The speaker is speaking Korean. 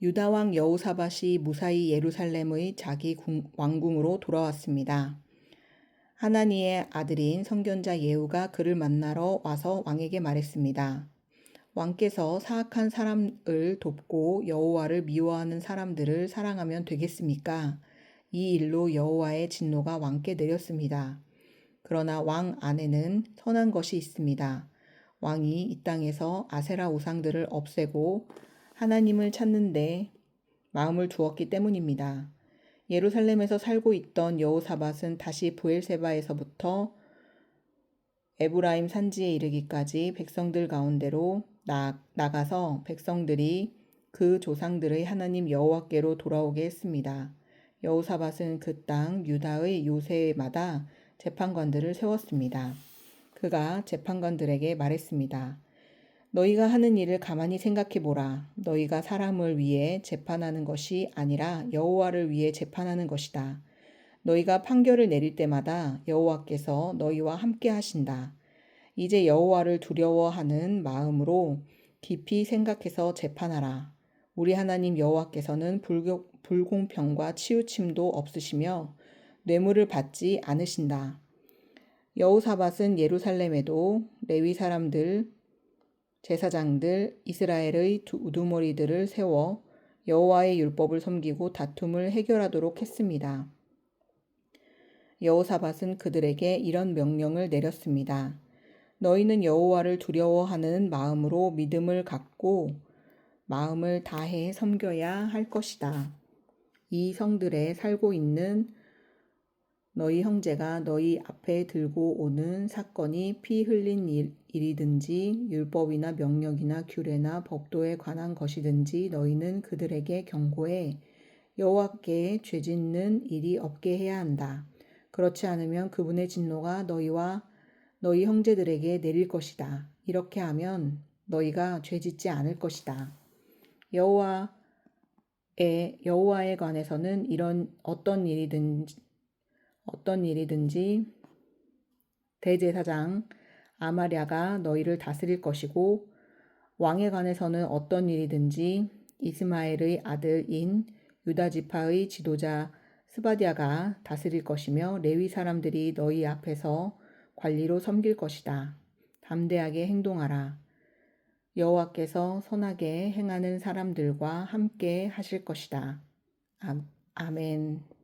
유다 왕 여호사밧이 무사히 예루살렘의 자기 궁- 왕궁으로 돌아왔습니다. 하나니의 아들인 선견자 예후가 그를 만나러 와서 왕에게 말했습니다. 왕께서 사악한 사람을 돕고 여호와를 미워하는 사람들을 사랑하면 되겠습니까? 이 일로 여호와의 진노가 왕께 내렸습니다. 그러나 왕 안에는 선한 것이 있습니다. 왕이 이 땅에서 아세라 우상들을 없애고 하나님을 찾는데 마음을 두었기 때문입니다. 예루살렘에서 살고 있던 여호사밧은 다시 부엘세바에서부터 에브라임 산지에 이르기까지 백성들 가운데로 나, 나가서 백성들이 그 조상들의 하나님 여호와께로 돌아오게 했습니다. 여호사밧은 그 땅 유다의 요새마다 재판관들을 세웠습니다. 그가 재판관들에게 말했습니다. 너희가 하는 일을 가만히 생각해 보라. 너희가 사람을 위해 재판하는 것이 아니라 여호와를 위해 재판하는 것이다. 너희가 판결을 내릴 때마다 여호와께서 너희와 함께 하신다. 이제 여호와를 두려워하는 마음으로 깊이 생각해서 재판하라. 우리 하나님 여호와께서는 불교, 불공평과 치우침도 없으시며 뇌물을 받지 않으신다. 여호사밧은 예루살렘에도 레위 사람들, 제사장들, 이스라엘의 두 우두머리들을 세워 여호와의 율법을 섬기고 다툼을 해결하도록 했습니다. 여호사밧은 그들에게 이런 명령을 내렸습니다. 너희는 여호와를 두려워하는 마음으로 믿음을 갖고 마음을 다해 섬겨야 할 것이다. 이 성들에 살고 있는 너희 형제가 너희 앞에 들고 오는 사건이 피 흘린 일, 일이든지 율법이나 명령이나 규례나 법도에 관한 것이든지 너희는 그들에게 경고해 여호와께 죄 짓는 일이 없게 해야 한다. 그렇지 않으면 그분의 진노가 너희와 너희 형제들에게 내릴 것이다. 이렇게 하면 너희가 죄 짓지 않을 것이다. 여호와의 여호와에 관해서는 이런 어떤 일이든지 어떤 일이든지 대제사장 아마랴가 너희를 다스릴 것이고 왕에 관해서는 어떤 일이든지 이스마엘의 아들인 유다 지파의 지도자 스바디아가 다스릴 것이며 레위 사람들이 너희 앞에서 관리로 섬길 것이다. 담대하게 행동하라. 여호와께서 선하게 행하는 사람들과 함께 하실 것이다. 아, 아멘.